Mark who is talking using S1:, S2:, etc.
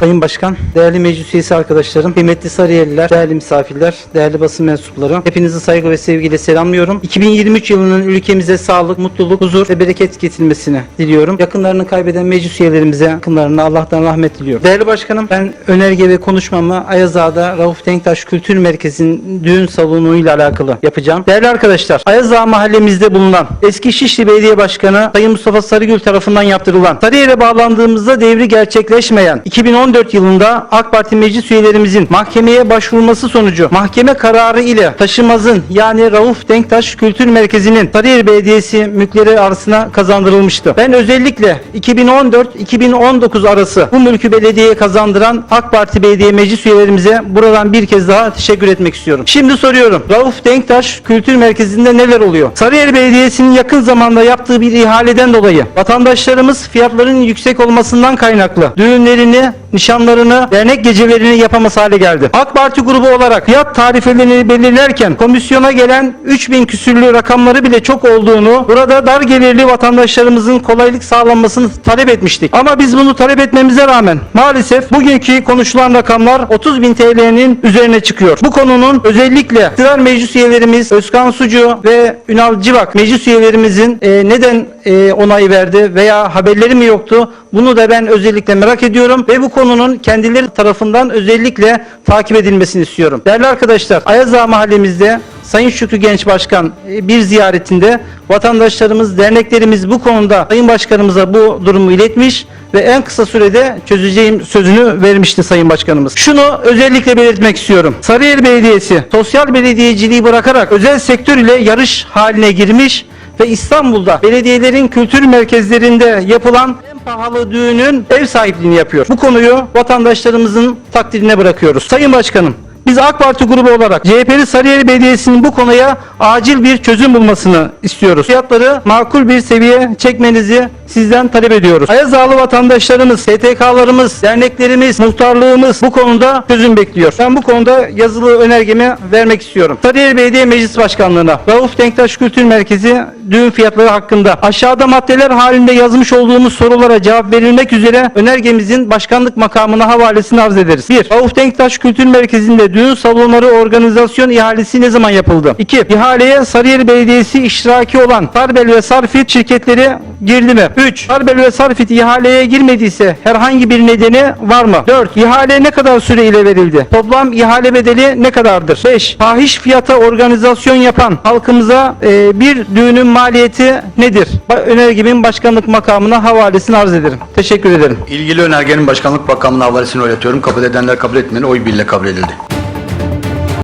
S1: Sayın Başkan, değerli meclis üyesi arkadaşlarım, kıymetli Sarıyerliler, değerli misafirler, değerli basın mensupları, hepinizi saygı ve sevgiyle selamlıyorum. 2023 yılının ülkemize sağlık, mutluluk, huzur ve bereket getirmesini diliyorum. Yakınlarını kaybeden meclis üyelerimize yakınlarına Allah'tan rahmet diliyorum. Değerli Başkanım, ben önerge ve konuşmamı Ayaz Rauf Denktaş Kültür Merkezi'nin düğün salonuyla alakalı yapacağım. Değerli arkadaşlar, Ayaz mahallemizde bulunan eski Şişli Belediye Başkanı Sayın Mustafa Sarıgül tarafından yaptırılan Sarıyer'e bağlandığımızda devri gerçekleşmeyen 2014 yılında AK Parti meclis üyelerimizin mahkemeye başvurması sonucu mahkeme kararı ile taşımazın yani Rauf Denktaş Kültür Merkezi'nin Sarıyer Belediyesi mülkleri arasına kazandırılmıştı. Ben özellikle 2014-2019 arası bu mülkü belediyeye kazandıran AK Parti belediye meclis üyelerimize buradan bir kez daha teşekkür etmek istiyorum. Şimdi soruyorum. Rauf Denktaş Kültür Merkezi'nde neler oluyor? Sarıyer Belediyesi'nin yakın zamanda yaptığı bir ihaleden dolayı vatandaşlarımız fiyatların yüksek olmasından kaynaklı düğünlerini, nişanlarını, dernek gecelerini yapamaz hale geldi. AK Parti grubu olarak fiyat tarifelerini belirlerken komisyona gelen 3000 küsürlü rakamları bile çok olduğunu, burada dar gelirli vatandaşlarımızın kolaylık sağlanmasını talep etmiştik. Ama biz bunu talep etmemize rağmen maalesef bugünkü konuşulan rakamlar 30 bin TL'nin üzerine çıkıyor. Bu konunun özellikle iktidar meclis üyelerimiz Özkan Sucu ve Ünal Civak meclis üyelerimizin e, neden e, onay verdi veya haberleri mi yoktu? Bunu da ben özellikle merak ediyorum ve bu konunun kendileri tarafından özellikle takip edilmesini istiyorum. Değerli arkadaşlar, Ayaz mahallemizde Sayın Şükrü Genç Başkan e, bir ziyaretinde vatandaşlarımız, derneklerimiz bu konuda Sayın Başkanımıza bu durumu iletmiş ve en kısa sürede çözeceğim sözünü vermişti Sayın Başkanımız. Şunu özellikle belirtmek istiyorum. Sarıyer Belediyesi sosyal belediyeciliği bırakarak özel sektör ile yarış haline girmiş ve İstanbul'da belediyelerin kültür merkezlerinde yapılan en pahalı düğünün ev sahipliğini yapıyor. Bu konuyu vatandaşlarımızın takdirine bırakıyoruz. Sayın Başkanım, biz AK Parti grubu olarak CHP'li Sarıyer Belediyesi'nin bu konuya acil bir çözüm bulmasını istiyoruz. Fiyatları makul bir seviye çekmenizi sizden talep ediyoruz. Ayazağlı vatandaşlarımız, STK'larımız, derneklerimiz, muhtarlığımız bu konuda çözüm bekliyor. Ben bu konuda yazılı önergemi vermek istiyorum. Sarıyer Belediye Meclis Başkanlığı'na Rauf Denktaş Kültür Merkezi düğün fiyatları hakkında aşağıda maddeler halinde yazmış olduğumuz sorulara cevap verilmek üzere önergemizin başkanlık makamına havalesini arz ederiz. 1. Rauf Denktaş Kültür Merkezi'nde düğün salonları organizasyon ihalesi ne zaman yapıldı? 2. İhaleye Sarıyer Belediyesi iştiraki olan Tarbel ve Sarfit şirketleri girdi mi? 3. Tarbel ve Sarfit ihaleye girmediyse herhangi bir nedeni var mı? 4. İhale ne kadar süre ile verildi? Toplam ihale bedeli ne kadardır? 5. Fahiş fiyata organizasyon yapan halkımıza e, bir düğünün maliyeti nedir? Önergemin başkanlık makamına havalesini arz ederim. Teşekkür ederim.
S2: İlgili önergenin başkanlık makamına havalesini oylatıyorum. Kabul edenler kabul etmeyenler oy birliğiyle kabul edildi.